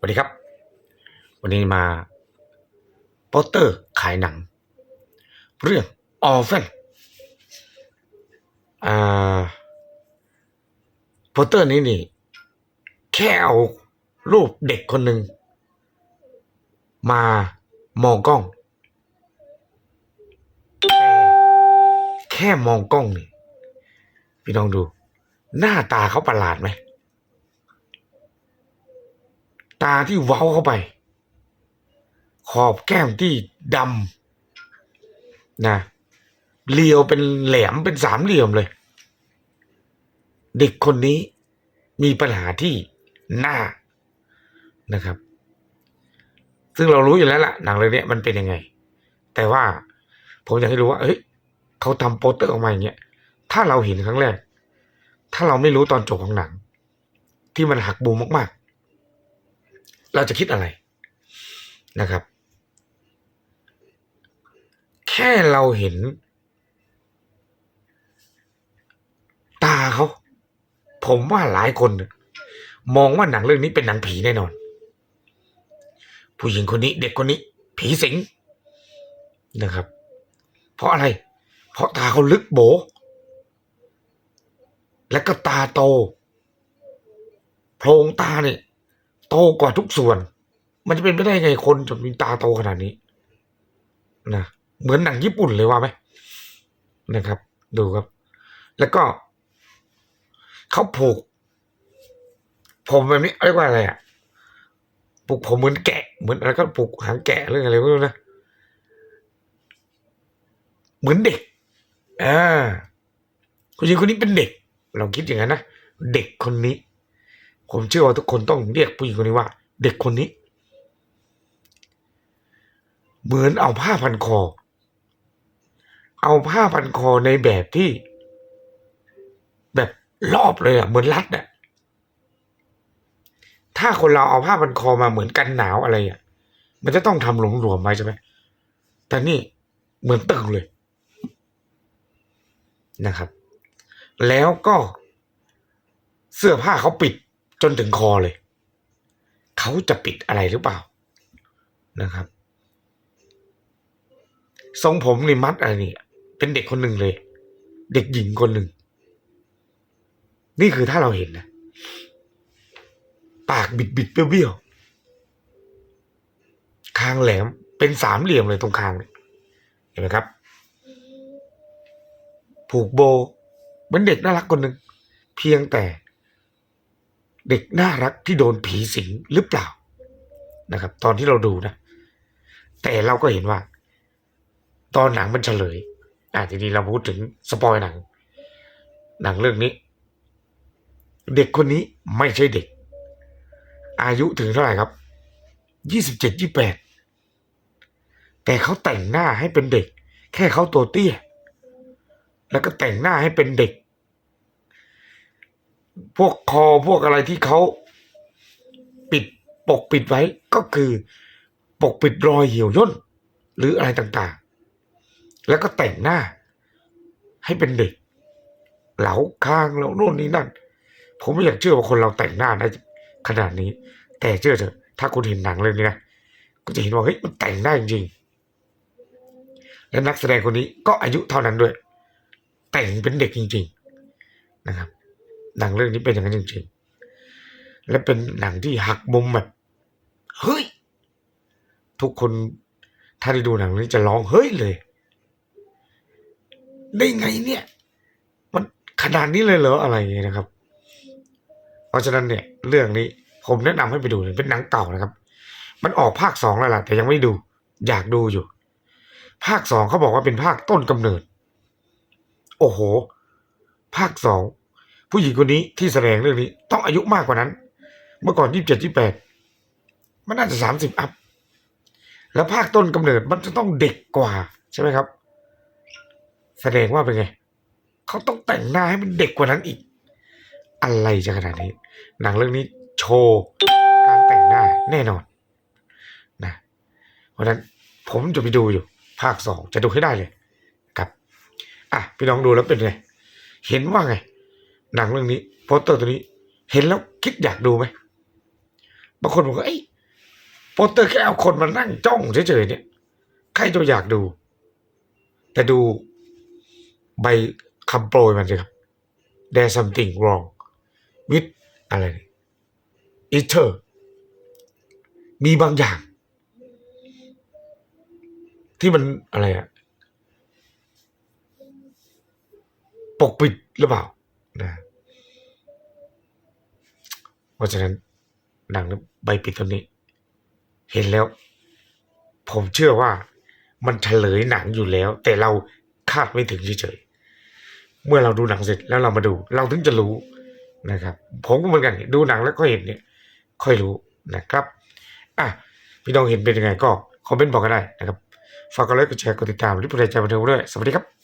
สวัสดีครับ วันนี้มาโปสเตอร์ขายหนัง เรื่องออฟเฟนอ่าโปสเตอร์นี้นี่ แค่เอารูปเด็กคนหนึ่งมามองกล้องแต่แค่มองกล้องนี่พี่น้องดู หน้าตาเขาประหลาดไหม ตาที่เว้าเข้าไป ขอบแก้มที่ดำนะเรียวเป็นแหลมเป็นสามเหลี่ยมเลย เด็กคนนี้มีปัญหาที่หน้านะครับ ซึ่งเรารู้อยู่แล้วล่ะหนังเรื่องนี้มันเป็นยังไง แต่ว่าผมอยากให้รู้ว่าเฮ้ยเขาทำโปสเตอร์ออกมาอย่างเงี้ยถ้าเราเห็นครั้งแรก ถ้าเราไม่รู้ตอนจบของหนัง ที่มันหักบูมมาก เราจะคิดอะไรนะครับ แค่เราเห็น ตาเขา ผมว่าหลายคน มองว่าหนังเรื่องนี้เป็นหนังผีแน่นอน ผู้หญิงคนนี้ เด็กคนนี้ ผีสิงนะครับ เพราะอะไร เพราะตาเขาลึกโบ และก็ตาโตโพรงตาเนี่ย โตกว่าทุกส่วน มันจะเป็นไปได้ไงคนจนมีตาโตขนาดนี้นะเหมือนหนังญี่ปุ่นเลยว่าไหมนะครับ ดูครับ แล้วก็เขาผูก ผมแบบนี้เรียกว่าอะไรอะผูกผมเหมือนแกะ เหมือนอะไรก็ผูกหางแกะเรื่องอะไรไม่รู้นะเหมือนเด็กอ่าผู้หญิงคนนี้เป็นเด็ก เราคิดอย่างนั้นนะเด็กคนนี้ ผมเชื่อว่าทุกคนต้องเรียกผู้หญิงคนนี้ว่า เด็กคนนี้ เหมือนเอาผ้าพันคอ เอาผ้าพันคอในแบบที่ แบบรอบเลยอะเหมือนรัดอะถ้าคนเราเอาผ้าพันคอมาเหมือนกันหนาวอะไรอะมันจะต้องทำหลวมๆไว้ใช่ไหมแต่นี่เหมือนตึงเลยนะครับ แล้วก็เสื้อผ้าเขาปิด จนถึงคอเลย เขาจะปิดอะไรหรือเปล่านะครับ ทรงผมนี่มัดอะไรนี่เป็นเด็กคนหนึ่งเลย เด็กหญิงคนหนึ่ง นี่คือถ้าเราเห็นนะ ปากบิดบิดๆเบี้ยวๆคางแหลมเป็นสามเหลี่ยมเลยตรงคางเนี่ยเห็นไหมครับ ผูกโบเหมือนเด็กน่ารักคนหนึ่งเพียงแต่ เด็กน่ารักที่โดนผีสิงหรือเปล่านะครับ ตอนที่เราดูนะ แต่เราก็เห็นว่า ตอนหนังมันเฉลยอะทีนี้เราพูดถึงสปอยหนัง หนังเรื่องนี้ เด็กคนนี้ไม่ใช่เด็ก อายุถึงเท่าไหร่ครับยี่สิบเจ็ดยี่แปดแต่เขาแต่งหน้าให้เป็นเด็ก แค่เขาตัวเตี้ย แล้วก็แต่งหน้าให้เป็นเด็ก พวกคอพวกอะไรที่เขาปิดปกปิดไว้ก็คือปกปิดรอยเหี่ยวย่นหรืออะไรต่างๆ แล้วก็แต่งหน้า ให้เป็นเด็ก เหลาคางเหลาโน่นนี่นั่น ผมไม่อยากเชื่อว่าคนเราแต่งหน้าได้ขนาดนี้ แต่เชื่อเถอะ ถ้าคุณเห็นหนังเรื่องนี้นะก็จะเห็นว่าเฮ้ยมันแต่งได้จริงและนักแสดงคนนี้ก็อายุเท่านั้นด้วย แต่งเป็นเด็กจริง ๆ นะครับ หนังเรื่องนี้เป็นอย่างนั้นจริงๆ และเป็นหนังที่หักมุมแบบ เฮ้ย ทุกคนถ้าได้ดูหนังนี้จะร้องเฮ้ยเลย ได้ไงเนี่ย มันขนาดนี้เลยเหรออะไรอย่างเงี้ยนะครับ เพราะฉะนั้นเนี่ย เรื่องนี้ผมแนะนำให้ไปดูเลยเป็นหนังเก่านะครับ มันออกภาคสองแล้วล่ะแต่ยังไม่ดู อยากดูอยู่ ภาคสองเขาบอกว่าเป็นภาคต้นกำเนิด โอ้โห ภาคสอง ผู้หญิงคนนี้ที่แสดงเรื่องนี้ ต้องอายุมากกว่านั้น เมื่อก่อนยี่สิบเจ็ดยี่แปดมันน่าจะสามสิบอัพ แล้วภาคต้นกำเนิดมันจะต้องเด็กกว่าใช่ไหมครับ แสดงว่าเป็นไงเขาต้องแต่งหน้าให้มันเด็กกว่านั้นอีก อะไรจะขนาดนี้ หนังเรื่องนี้โชว์การแต่งหน้าแน่นอนนะเพราะฉะนั้นผมจะไปดูอยู่ ภาคสองจะดูให้ได้เลยครับ อะพี่น้องดูแล้วเป็นไง เห็นว่าไง หนังเรื่องนี้โปสเตอร์ตัวนี้ เห็นแล้วคิดอยากดูไหมบางคนบอกว่าเอ้โปสเตอร์แค่เอาคนมานั่งจ้องเฉยๆเนี่ยใครจะอยากดู แต่ดูใบคำโปรยมันสิครับ There's something wrong with อะไรเนี่ย ether มีบางอย่าง ที่มันอะไรอะปกปิดหรือเปล่า นะเพราะฉะนั้นหนังใบปิดตัวนี้ เห็นแล้ว ผมเชื่อว่ามันเฉลยหนังอยู่แล้ว แต่เราคาดไม่ถึงเฉยๆเมื่อเราดูหนังเสร็จแล้วเรามาดู เราถึงจะรู้นะครับ ผมก็เหมือนกันดูหนังแล้วก็เห็นเนี่ย ค่อยรู้นะครับอะพี่น้องเห็นเป็นยังไงก็คอมเมนต์บอกกันได้นะครับฝากกดไลค์กดแชร์กดติดตามที่ผู้ใดใจบันเทิงด้วยสวัสดีครับ